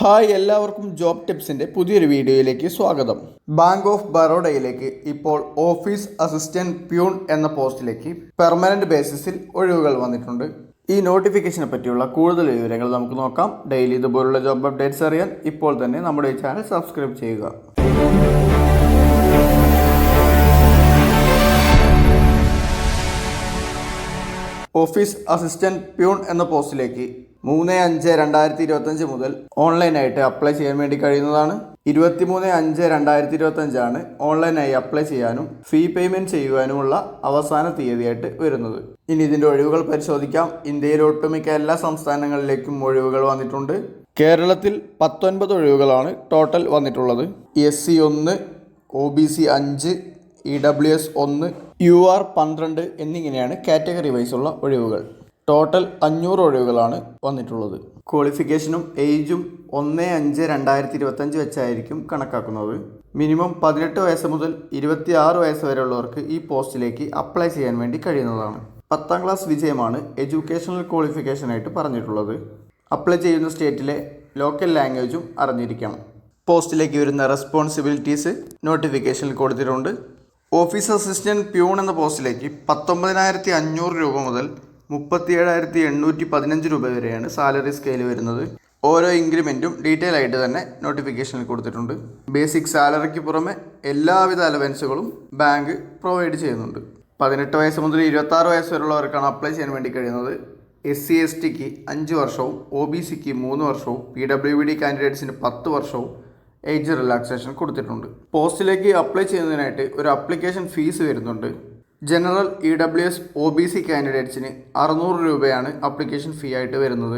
Hi എല്ലാവർക്കും job ടിപ്സിന്റെ പുതിയൊരു വീഡിയോയിലേക്ക് സ്വാഗതം. ബാങ്ക് ഓഫ് ബറോഡയിലേക്ക് ഇപ്പോൾ ഓഫീസ് അസിസ്റ്റന്റ് പ്യൂൺ എന്ന പോസ്റ്റിലേക്ക് പെർമനന്റ് ബേസിസിൽ ഒഴിവുകൾ വന്നിട്ടുണ്ട്. ഈ നോട്ടിഫിക്കേഷനെ പറ്റിയുള്ള കൂടുതൽ വിവരങ്ങൾ നമുക്ക് നോക്കാം. ഡെയിലി ഇതുപോലുള്ള ജോബ് അപ്ഡേറ്റ്സ് അറിയാൻ ഇപ്പോൾ തന്നെ നമ്മുടെ ചാനൽ സബ്സ്ക്രൈബ് ചെയ്യുക. ഓഫീസ് അസിസ്റ്റന്റ് പ്യൂൺ എന്ന പോസ്റ്റിലേക്ക് മൂന്ന് അഞ്ച് രണ്ടായിരത്തി ഇരുപത്തഞ്ച് മുതൽ ഓൺലൈനായിട്ട് അപ്ലൈ ചെയ്യാൻ വേണ്ടി കഴിയുന്നതാണ്. ഇരുപത്തിമൂന്ന് അഞ്ച് രണ്ടായിരത്തി ഇരുപത്തഞ്ചാണ് ഓൺലൈനായി അപ്ലൈ ചെയ്യാനും ഫീ പേയ്മെന്റ് ചെയ്യുവാനുമുള്ള അവസാന തീയതിയായിട്ട് വരുന്നത്. ഇനി ഇതിന്റെ ഒഴിവുകൾ പരിശോധിക്കാം. ഇന്ത്യയിലെ ഒട്ടുമിക്ക എല്ലാ സംസ്ഥാനങ്ങളിലേക്കും ഒഴിവുകൾ വന്നിട്ടുണ്ട്. കേരളത്തിൽ പത്തൊൻപത് ഒഴിവുകളാണ് ടോട്ടൽ വന്നിട്ടുള്ളത്. എസ് സി ഒന്ന് ഒ ബി സി അഞ്ച് ഇ ഡബ്ല്യു എസ് ഒന്ന് യു ആർ പന്ത്രണ്ട് എന്നിങ്ങനെയാണ് കാറ്റഗറി വൈസുള്ള ഒഴിവുകൾ. ടോട്ടൽ അഞ്ഞൂറ് ഒഴിവുകളാണ് വന്നിട്ടുള്ളത്. ക്വാളിഫിക്കേഷനും ഏജും ഒന്ന് അഞ്ച് രണ്ടായിരത്തി ഇരുപത്തഞ്ച് വെച്ചായിരിക്കും കണക്കാക്കുന്നത്. മിനിമം പതിനെട്ട് വയസ്സ് മുതൽ ഇരുപത്തി ആറ് വയസ്സ് വരെയുള്ളവർക്ക് ഈ പോസ്റ്റിലേക്ക് അപ്ലൈ ചെയ്യാൻ വേണ്ടി കഴിയുന്നതാണ്. പത്താം ക്ലാസ് വിജയമാണ് എഡ്യൂക്കേഷണൽ ക്വാളിഫിക്കേഷനായിട്ട് പറഞ്ഞിട്ടുള്ളത്. അപ്ലൈ ചെയ്യുന്ന സ്റ്റേറ്റിലെ ലോക്കൽ ലാംഗ്വേജും അറിഞ്ഞിരിക്കണം പോസ്റ്റിലേക്ക് വരുന്ന റെസ്പോൺസിബിലിറ്റീസ് നോട്ടിഫിക്കേഷനിൽ കൊടുത്തിട്ടുണ്ട്. ഓഫീസ് അസിസ്റ്റന്റ് പ്യൂൺ എന്ന പോസ്റ്റിലേക്ക് പത്തൊമ്പതിനായിരത്തി അഞ്ഞൂറ് രൂപ മുതൽ മുപ്പത്തി ഏഴായിരത്തി എണ്ണൂറ്റി പതിനഞ്ച് രൂപ വരെയാണ് സാലറി സ്കെയിൽ വരുന്നത്. ഓരോ ഇൻക്രിമെന്റും ഡീറ്റെയിൽ ആയിട്ട് തന്നെ നോട്ടിഫിക്കേഷനിൽ കൊടുത്തിട്ടുണ്ട്. ബേസിക് സാലറിക്ക് പുറമെ എല്ലാവിധ അലവൻസുകളും ബാങ്ക് പ്രൊവൈഡ് ചെയ്യുന്നുണ്ട്. പതിനെട്ട് വയസ്സ് മുതൽ ഇരുപത്തി ആറ് വയസ്സ് വരെയുള്ളവർക്കാണ് അപ്ലൈ ചെയ്യാൻ വേണ്ടി കഴിയുന്നത്. എസ് സി എസ് ടിക്ക് അഞ്ച് വർഷവും ഒ ബി സിക്ക് മൂന്ന് വർഷവും പി ഡബ്ല്യു ഡി കാൻഡിഡേറ്റ്സിന് പത്ത് വർഷവും ഏജ് റിലാക്സേഷൻ കൊടുത്തിട്ടുണ്ട്. പോസ്റ്റിലേക്ക് അപ്ലൈ ചെയ്യുന്നതിനായിട്ട് ഒരു അപ്ലിക്കേഷൻ ഫീസ് വരുന്നുണ്ട്. General E W S O B C കാൻഡിഡേറ്റ്സിന് അറുന്നൂറ് രൂപയാണ് അപ്ലിക്കേഷൻ ഫീ ആയിട്ട് വരുന്നത്.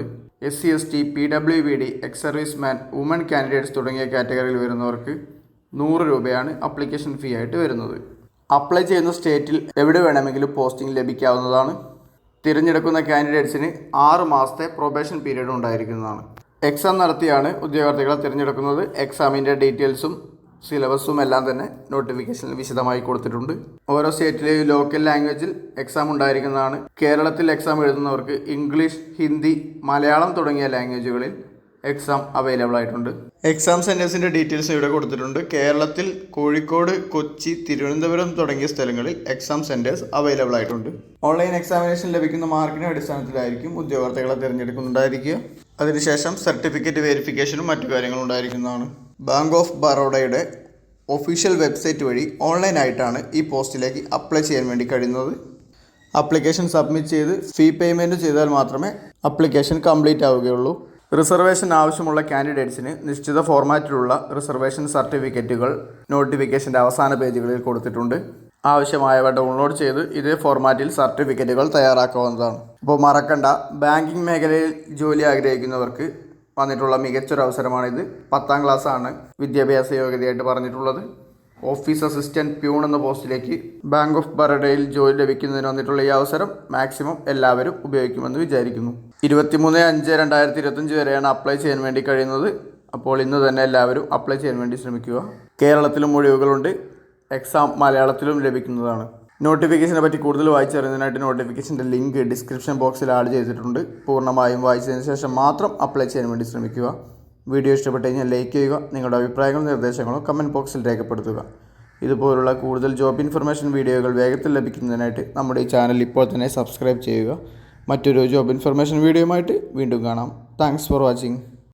S C S T P W B D ex service man woman candidates തുടങ്ങിയ കാറ്റഗറിയിൽ വരുന്നവർക്ക് നൂറ് രൂപയാണ് അപ്ലിക്കേഷൻ ഫീ ആയിട്ട് വരുന്നത്. അപ്ലൈ ചെയ്യുന്ന സ്റ്റേറ്റിൽ എവിടെ വേണമെങ്കിലും പോസ്റ്റിംഗ് ലഭിക്കാവുന്നതാണ്. തിരഞ്ഞെടുക്കുന്ന കാൻഡിഡേറ്റ്സിന് ആറ് മാസത്തെ പ്രൊബേഷൻ പീരീഡ് ഉണ്ടായിരിക്കുന്നതാണ്. എക്സാം നടത്തിയാണ് ഉദ്യോഗാർത്ഥികളെ തിരഞ്ഞെടുക്കുന്നത്. എക്സാമിന്റെ ഡീറ്റെയിൽസും സിലബസും എല്ലാം തന്നെ നോട്ടിഫിക്കേഷനിൽ വിശദമായി കൊടുത്തിട്ടുണ്ട്. ഓരോ സ്റ്റേറ്റിലെയും ലോക്കൽ ലാംഗ്വേജിൽ എക്സാം ഉണ്ടായിരിക്കുന്നതാണ്. കേരളത്തിൽ എക്സാം എഴുതുന്നവർക്ക് ഇംഗ്ലീഷ് ഹിന്ദി മലയാളം തുടങ്ങിയ ലാംഗ്വേജുകളിൽ എക്സാം അവൈലബിൾ ആയിട്ടുണ്ട്. എക്സാം സെന്റേഴ്സിന്റെ ഡീറ്റെയിൽസ് ഇവിടെ കൊടുത്തിട്ടുണ്ട്. കേരളത്തിൽ കോഴിക്കോട് കൊച്ചി തിരുവനന്തപുരം തുടങ്ങിയ സ്ഥലങ്ങളിൽ എക്സാം സെന്റേഴ്സ് അവൈലബിൾ ആയിട്ടുണ്ട്. ഓൺലൈൻ എക്സാമിനേഷൻ ലഭിക്കുന്ന മാർക്കിന്റെ അടിസ്ഥാനത്തിലായിരിക്കും ഉദ്യോഗാർത്ഥികളെ തിരഞ്ഞെടുക്കുന്നുണ്ടായിരിക്കുക. അതിനുശേഷം സർട്ടിഫിക്കറ്റ് വെരിഫിക്കേഷനും മറ്റു കാര്യങ്ങളും ഉണ്ടായിരിക്കുന്നതാണ്. ബാങ്ക് ഓഫ് ബറോഡയുടെ ഒഫീഷ്യൽ വെബ്സൈറ്റ് വഴി ഓൺലൈനായിട്ടാണ് ഈ പോസ്റ്റിലേക്ക് അപ്ലൈ ചെയ്യാൻ വേണ്ടി കഴിയുന്നത്. അപ്ലിക്കേഷൻ സബ്മിറ്റ് ചെയ്ത് ഫീ പേയ്മെന്റ് ചെയ്താൽ മാത്രമേ അപ്ലിക്കേഷൻ കംപ്ലീറ്റ് ആവുകയുള്ളൂ. റിസർവേഷൻ ആവശ്യമുള്ള കാൻഡിഡേറ്റ്സിന് നിശ്ചിത ഫോർമാറ്റിലുള്ള റിസർവേഷൻ സർട്ടിഫിക്കറ്റുകൾ നോട്ടിഫിക്കേഷന്റെ അവസാന പേജുകളിൽ കൊടുത്തിട്ടുണ്ട്. ആവശ്യമായവ ഡൗൺലോഡ് ചെയ്ത് ഇതേ ഫോർമാറ്റിൽ സർട്ടിഫിക്കറ്റുകൾ തയ്യാറാക്കാവുന്നതാണ്. അപ്പോൾ മറക്കണ്ട ബാങ്കിങ് മേഖലയിൽ ജോലി ആഗ്രഹിക്കുന്നവർക്ക് വന്നിട്ടുള്ള മികച്ചൊരു അവസരമാണിത് പത്താം ക്ലാസ്സാണ് വിദ്യാഭ്യാസ യോഗ്യതയായിട്ട് പറഞ്ഞിട്ടുള്ളത്. ഓഫീസ് അസിസ്റ്റന്റ് പ്യൂൺ എന്ന പോസ്റ്റിലേക്ക് ബാങ്ക് ഓഫ് ബറോഡയിൽ ജോലി ലഭിക്കുന്നതിന് വന്നിട്ടുള്ള ഈ അവസരം മാക്സിമം എല്ലാവരും ഉപയോഗിക്കുമെന്ന് വിചാരിക്കുന്നു. ഇരുപത്തിമൂന്ന് അഞ്ച് രണ്ടായിരത്തി ഇരുപത്തഞ്ച് വരെയാണ് അപ്ലൈ ചെയ്യാൻ വേണ്ടി കഴിയുന്നത്. അപ്പോൾ ഇന്ന് തന്നെ എല്ലാവരും അപ്ലൈ ചെയ്യാൻ വേണ്ടി ശ്രമിക്കുക. കേരളത്തിലും ഒഴിവുകളുണ്ട്. എക്സാം മലയാളത്തിലും ലഭിക്കുന്നതാണ്. നോട്ടിഫിക്കേഷനെ പറ്റി കൂടുതൽ വായിച്ചറിയുന്നതിനായിട്ട് നോട്ടിഫിക്കേഷന്റെ ലിങ്ക് ഡിസ്ക്രിപ്ഷൻ ബോക്സിൽ ആഡ് ചെയ്തിട്ടുണ്ട്. പൂർണമായും വായിച്ചതിന് ശേഷം മാത്രം അപ്ലൈ ചെയ്യാൻ വേണ്ടി ശ്രമിക്കുക. വീഡിയോ ഇഷ്ടപ്പെട്ട് കഴിഞ്ഞാൽ ലൈക്ക് ചെയ്യുക. നിങ്ങളുടെ അഭിപ്രായങ്ങളും നിർദ്ദേശങ്ങളും കമന്റ് ബോക്സിൽ രേഖപ്പെടുത്തുക. ഇതുപോലുള്ള കൂടുതൽ ജോബ് ഇൻഫർമേഷൻ വീഡിയോകൾ വേഗത്തിൽ ലഭിക്കുന്നതിനായിട്ട് നമ്മുടെ ഈ ചാനൽ ഇപ്പോൾ തന്നെ സബ്സ്ക്രൈബ് ചെയ്യുക. മറ്റൊരു ജോബ് ഇൻഫർമേഷൻ വീഡിയോയുമായിട്ട് വീണ്ടും കാണാം. Thanks for watching